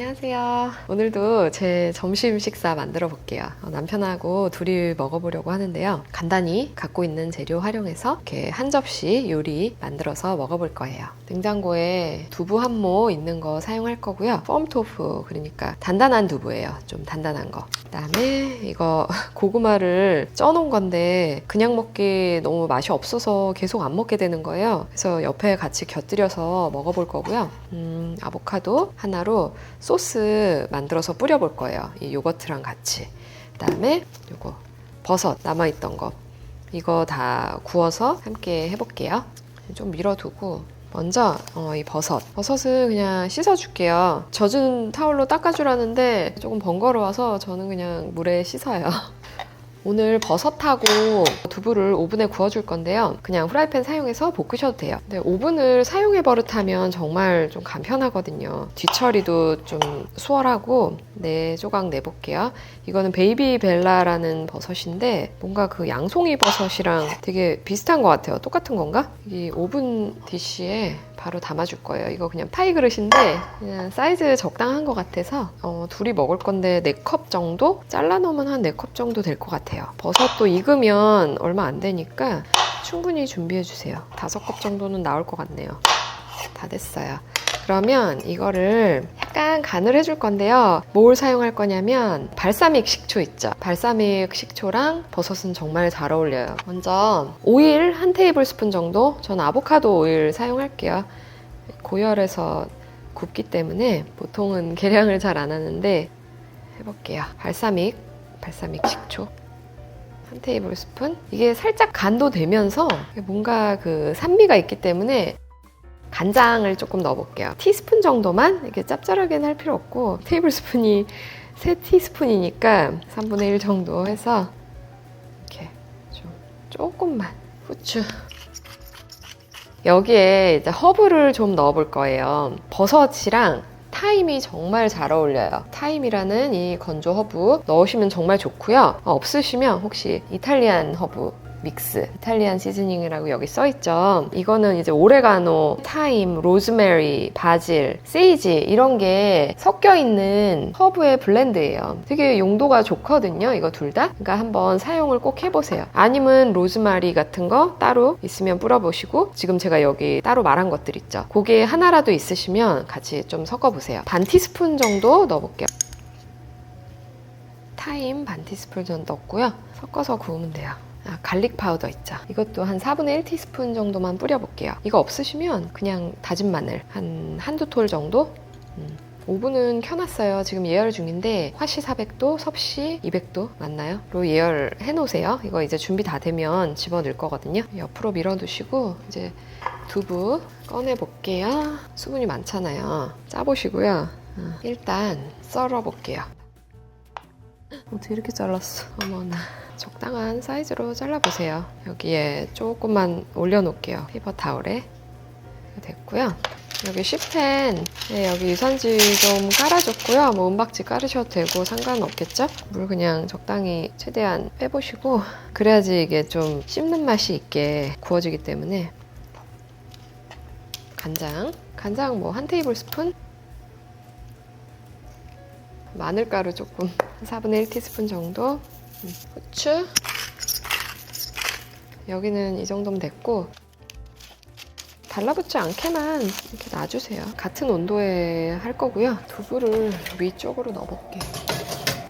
안녕하세요. 오늘도 제 점심 식사 만들어 볼게요. 어, 남편하고 둘이 먹어보려고 하는데요. 간단히 갖고 있는 재료 활용해서 이렇게 한 접시 요리 만들어서 먹어볼 거예요. 냉장고에 두부 한 모 있는 거 사용할 거고요. 펌 토fu 그러니까 단단한 두부예요. 좀 단단한 거. 그다음에 이거 고구마를 쪄놓은 건데 그냥 먹기 너무 맛이 없어서 계속 안 먹게 되는 거예요. 그래서 옆에 같이 곁들여서 먹어볼 거고요. 음, 아보카도 하나로 소스 만들어서 뿌려볼 거예요. 이 요거트랑 같이. 그다음에 요거 버섯 남아있던 거 이거 다 구워서 함께 해볼게요. 좀 밀어두고 먼저 어, 이 버섯 버섯은 그냥 씻어줄게요 젖은 타올로 닦아주라는데 조금 번거로워서 저는 그냥 물에 씻어요 오늘 버섯하고 두부를 오븐에 구워줄 건데요. 그냥 후라이팬 사용해서 볶으셔도 돼요. 근데 오븐을 사용해 버릇하면 정말 좀 간편하거든요. 뒤처리도 좀 수월하고 네 조각 내볼게요. 이거는 베이비 벨라라는 버섯인데 뭔가 그 양송이 버섯이랑 되게 비슷한 것 같아요. 똑같은 건가? 이 오븐 디쉬에 바로 담아줄 거예요. 이거 그냥 파이 그릇인데 그냥 사이즈 적당한 것 같아서 어, 둘이 먹을 건데 4컵 정도? 잘라 놓으면 한 4컵 정도 될 것 같아요. 버섯도 익으면 얼마 안 되니까 충분히 준비해 주세요. 5컵 정도는 나올 것 같네요. 다 됐어요. 그러면 이거를 약간 간을 해줄 건데요. 뭘 사용할 거냐면 발사믹 식초 있죠. 발사믹 식초랑 버섯은 정말 잘 어울려요. 먼저 오일 한 테이블 스푼 정도. 전 아보카도 오일 사용할게요. 고열에서 굽기 때문에 보통은 계량을 잘 안 하는데 해볼게요. 발사믹, 발사믹 식초. 한 테이블 스푼. 이게 살짝 간도 되면서 뭔가 그 산미가 있기 때문에 간장을 조금 넣어볼게요. 티스푼 정도만 이렇게 짭짤하게는 할 필요 없고 테이블 스푼이 3티스푼이니까 3분의 1 정도 해서 이렇게 좀 조금만 후추 여기에 이제 허브를 좀 넣어볼 거예요. 버섯이랑 타임이 정말 잘 어울려요. 타임이라는 이 건조 허브 넣으시면 정말 좋고요. 어, 없으시면 혹시 이탈리안 허브 믹스 이탈리안 시즈닝이라고 여기 써 있죠. 이거는 이제 오레가노, 타임, 로즈메리, 바질, 세이지 이런 게 섞여 있는 허브의 블렌드예요. 되게 용도가 좋거든요. 이거 둘 다. 그러니까 한번 사용을 꼭 해보세요. 아니면 로즈마리 같은 거 따로 있으면 뿌려보시고 지금 제가 여기 따로 말한 것들 있죠. 그게 하나라도 있으시면 같이 좀 섞어보세요. 반 티스푼 정도 넣어볼게요. 타임 반 티스푼 정도 넣었고요. 섞어서 구우면 돼요. 아, 갈릭 파우더 있죠. 이것도 한 4분의 1티스푼 정도만 뿌려볼게요. 이거 없으시면 그냥 다진 마늘 한 한두 톨 정도? 음. 오븐은 켜놨어요. 지금 예열 중인데 화씨 400도, 섭씨 200도 맞나요? 로 예열해 놓으세요. 이거 이제 준비 다 되면 집어넣을 거거든요. 옆으로 밀어두시고 이제 두부 꺼내 볼게요. 수분이 많잖아요. 짜보시고요. 어, 일단 썰어 볼게요. 어떻게 이렇게 잘랐어? 어머나. 적당한 사이즈로 잘라보세요. 여기에 조금만 올려놓을게요. 페이퍼 타올에. 됐고요. 여기 C펜 네, 여기 유산지 좀 깔아줬고요. 뭐 은박지 깔으셔도 되고 상관없겠죠? 물 그냥 적당히 최대한 빼보시고 그래야지 이게 좀 씹는 맛이 있게 구워지기 때문에 간장 간장 뭐 한 테이블 스푼 마늘가루 조금 4분의 1 티스푼 정도 음, 후추. 여기는 이 정도면 됐고 달라붙지 않게만 이렇게 놔주세요. 같은 온도에 할 거고요. 두부를 위쪽으로 넣어볼게요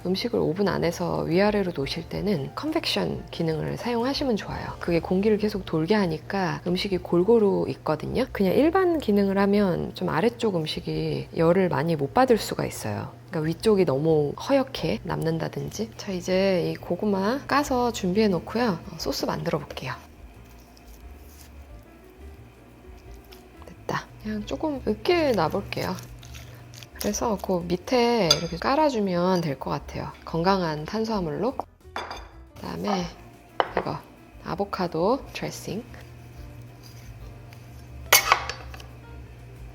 음식을 오븐 안에서 위아래로 놓으실 때는 컨벡션 기능을 사용하시면 좋아요. 그게 공기를 계속 돌게 하니까 음식이 골고루 있거든요. 그냥 일반 기능을 하면 좀 아래쪽 음식이 열을 많이 못 받을 수가 있어요. 그러니까 위쪽이 너무 허옇게 남는다든지. 자, 이제 이 고구마 까서 준비해 놓고요. 소스 만들어 볼게요. 됐다. 그냥 조금 으깨 놔볼게요. 그래서 그 밑에 이렇게 깔아주면 될 것 같아요. 건강한 탄수화물로. 그 다음에 이거 아보카도 드레싱.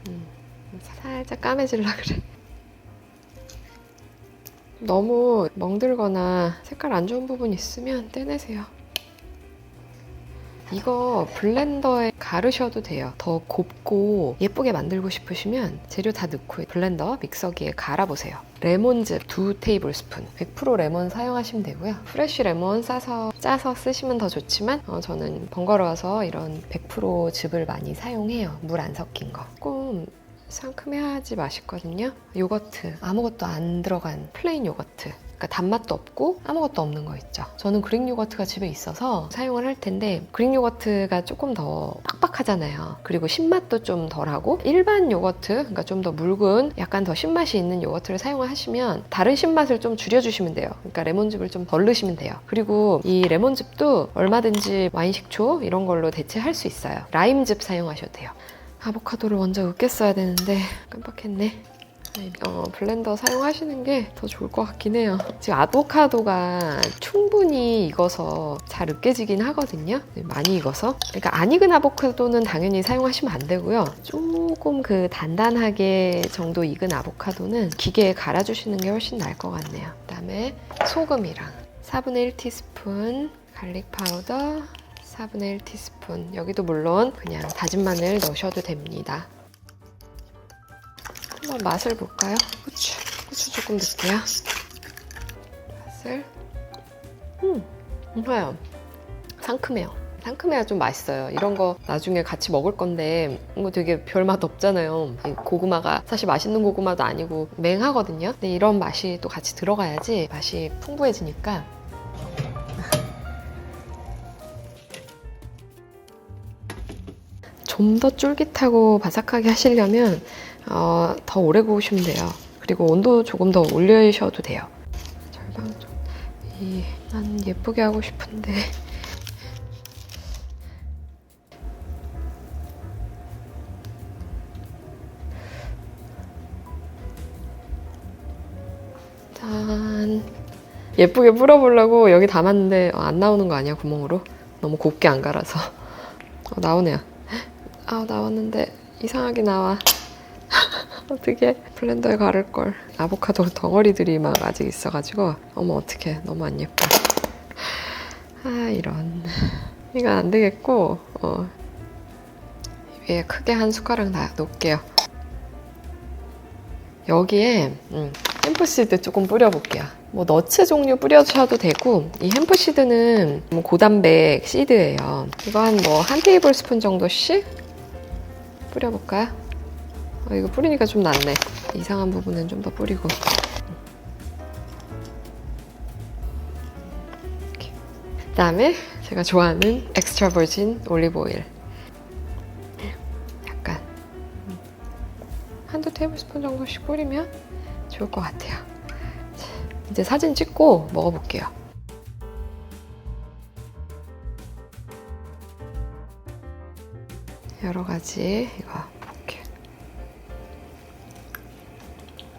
음, 살짝 까매질라 그래. 너무 멍들거나 색깔 안 좋은 부분 있으면 떼내세요. 이거 블렌더에 가르셔도 돼요. 더 곱고 예쁘게 만들고 싶으시면 재료 다 넣고 블렌더 믹서기에 갈아보세요. 레몬즙 두 테이블 스푼 100% 레몬 사용하시면 되고요. 프레쉬 레몬 싸서 짜서 쓰시면 더 좋지만 어, 저는 번거로워서 이런 100% 즙을 많이 사용해요. 물 안 섞인 거. 조금 상큼해야지 맛있거든요. 요거트 아무것도 안 들어간 플레인 요거트. 그러니까 단맛도 없고 아무것도 없는 거 있죠. 저는 그릭 요거트가 집에 있어서 사용을 할 텐데 그릭 요거트가 조금 더 빡빡하잖아요. 그리고 신맛도 좀 덜하고 일반 요거트, 그러니까 좀 더 묽은 약간 더 신맛이 있는 요거트를 사용하시면 다른 신맛을 좀 줄여주시면 돼요. 그러니까 레몬즙을 좀 덜 넣으시면 돼요. 그리고 이 레몬즙도 얼마든지 와인 식초 이런 걸로 대체할 수 있어요. 라임즙 사용하셔도 돼요. 아보카도를 먼저 으깼어야 되는데 깜빡했네. 어, 블렌더 사용하시는 게 더 좋을 것 같긴 해요. 지금 아보카도가 충분히 익어서 잘 으깨지긴 하거든요. 네, 많이 익어서. 그러니까 안 익은 아보카도는 당연히 사용하시면 안 되고요. 조금 그 단단하게 정도 익은 아보카도는 기계에 갈아주시는 게 훨씬 나을 것 같네요. 그 다음에 소금이랑 4분의 1티스푼 갈릭 파우더 4분의 1티스푼 여기도 물론 그냥 다진 마늘 넣으셔도 됩니다. 한번 맛을 볼까요? 후추, 후추 조금 넣을게요. 맛을. 음, 좋아요. 상큼해요. 상큼해야 좀 맛있어요. 이런 거 나중에 같이 먹을 건데 이거 되게 별맛 없잖아요. 이 고구마가 사실 맛있는 고구마도 아니고 맹하거든요. 근데 이런 맛이 또 같이 들어가야지 맛이 풍부해지니까 좀 더 쫄깃하고 바삭하게 하시려면 어, 더 오래 구우시면 돼요. 그리고 온도 조금 더 올리셔도 돼요. 절반 정도. 이, 난 예쁘게 하고 싶은데. 짠. 예쁘게 뿌려보려고 여기 담았는데 어, 안 나오는 거 아니야 구멍으로? 너무 곱게 안 갈아서. 어, 나오네요. 아 나왔는데 이상하게 나와. 어떻게 블렌더에 가를 걸. 아보카도 덩어리들이 막 아직 있어가지고 어머 어떻게 너무 안 예뻐. 아 이런. 이건 안 되겠고 어. 위에 크게 한 숟가락 다 놓을게요. 여기에 음, 햄프시드 조금 뿌려볼게요. 뭐 너츠 종류 뿌려주셔도 되고 이 햄프시드는 뭐 고단백 시드예요. 이거 한 뭐한 테이블 스푼 정도씩 뿌려볼까요? 어, 이거 뿌리니까 좀 낫네. 이상한 부분은 좀 더 뿌리고. 이렇게. 그다음에 제가 좋아하는 엑스트라 버진 올리브 오일. 약간 음. 한두 테이블 스푼 정도씩 뿌리면 좋을 것 같아요. 자, 이제 사진 찍고 먹어볼게요. 여러 가지 이거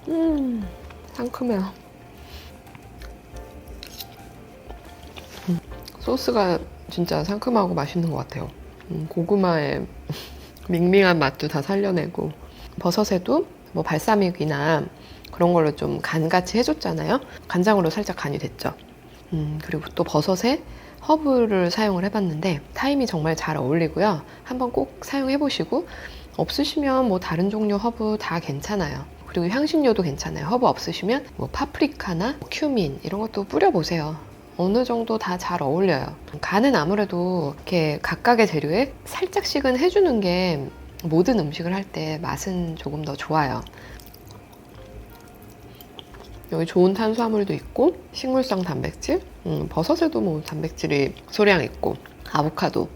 음, 상큼해요. 음, 소스가 진짜 상큼하고 맛있는 것 같아요. 음, 고구마의 밍밍한 맛도 다 살려내고 버섯에도 뭐 발사믹이나 그런 걸로 좀 간같이 해줬잖아요. 간장으로 살짝 간이 됐죠. 음, 그리고 또 버섯에 허브를 사용을 해봤는데 타임이 정말 잘 어울리고요. 한번 꼭 사용해보시고 없으시면 뭐 다른 종류 허브 다 괜찮아요. 그리고 향신료도 괜찮아요. 허브 없으시면 뭐 파프리카나 큐민 이런 것도 뿌려보세요. 어느 정도 다 잘 어울려요. 간은 아무래도 이렇게 각각의 재료에 살짝씩은 해주는 게 모든 음식을 할 때 맛은 조금 더 좋아요. 여기 좋은 탄수화물도 있고 식물성 단백질, 음, 버섯에도 뭐 단백질이 소량 있고 아보카도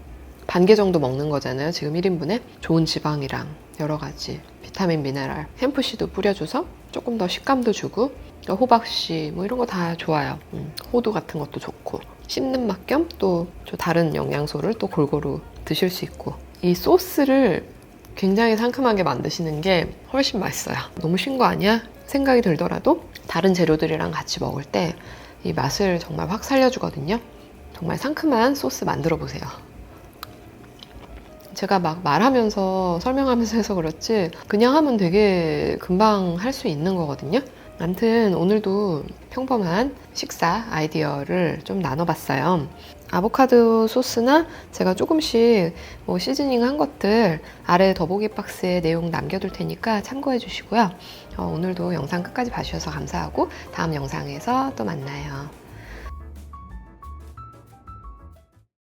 반 개 정도 먹는 거잖아요. 지금 1인분에 좋은 지방이랑 여러 가지 비타민, 미네랄, 햄프씨도 뿌려줘서 조금 더 식감도 주고 호박씨 뭐 이런 거 다 좋아요. 음, 호두 같은 것도 좋고 씹는 맛 겸 또 다른 영양소를 또 골고루 드실 수 있고 이 소스를 굉장히 상큼하게 만드시는 게 훨씬 맛있어요. 너무 신거 아니야? 생각이 들더라도 다른 재료들이랑 같이 먹을 때 이 맛을 정말 확 살려주거든요. 정말 상큼한 소스 만들어 보세요. 제가 막 말하면서 설명하면서 해서 그렇지 그냥 하면 되게 금방 할 수 있는 거거든요. 암튼 오늘도 평범한 식사 아이디어를 좀 나눠봤어요. 아보카도 소스나 제가 조금씩 뭐 시즈닝 한 것들 아래 더보기 박스에 내용 남겨둘 테니까 참고해 주시고요. 어, 오늘도 영상 끝까지 봐주셔서 감사하고 다음 영상에서 또 만나요.